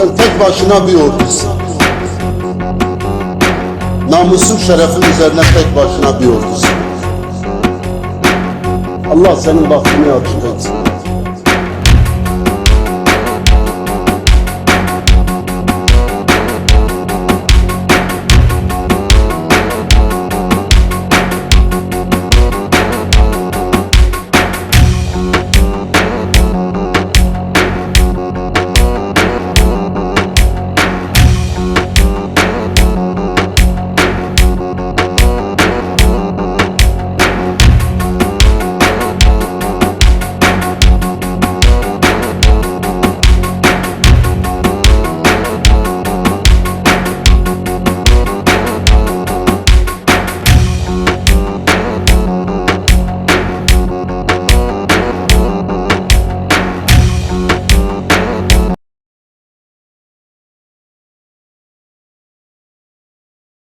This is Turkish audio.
Sen tek başına bir ordusun. Namusun şerefin üzerine tek başına bir ordusun. Allah senin bahtını açık etsin.